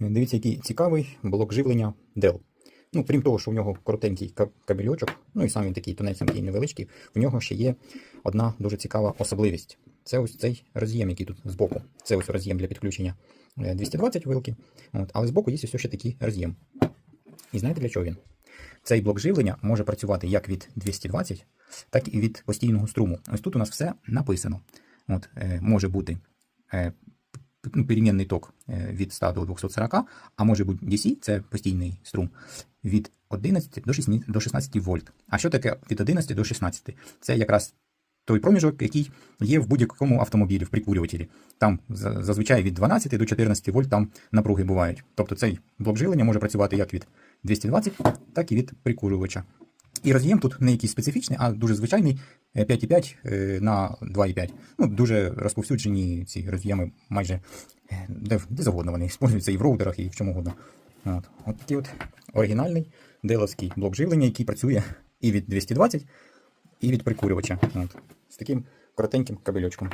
Дивіться, який цікавий блок живлення Dell. Ну, крім того, що в нього коротенький кабельочок, ну і сам він такий тонесенький, невеличкий, в нього ще є одна дуже цікава особливість. Це ось цей роз'єм, який тут збоку. Це ось роз'єм для підключення е, 220 вилки. От, але збоку є ось ще такий роз'єм. І знаєте для чого він? Цей блок живлення може працювати як від 220, так і від постійного струму. Ось тут у нас все написано. От, е, може бути е, ну, перемінний ток е, від 100 до 240, а може бути DC, це постійний струм, від 11 до 16, до 16 вольт. А що таке від 11 до 16? Це якраз той проміжок, який є в будь-якому автомобілі, в прикурювателі. Там зазвичай від 12 до 14 вольт там напруги бувають. Тобто цей блок живлення може працювати як від 220, так і від прикурювача. І роз'єм тут не якийсь специфічний, а дуже звичайний е, 5,5 е, на 2,5. Ну, дуже розповсюджені ці роз'єми майже е, де, де завгодно вони використовуються і в роутерах, і в чому угодно. От, от такий от оригінальний деловський блок живлення, який працює і від 220, і від прикурювача. От, з таким коротеньким кабельочком.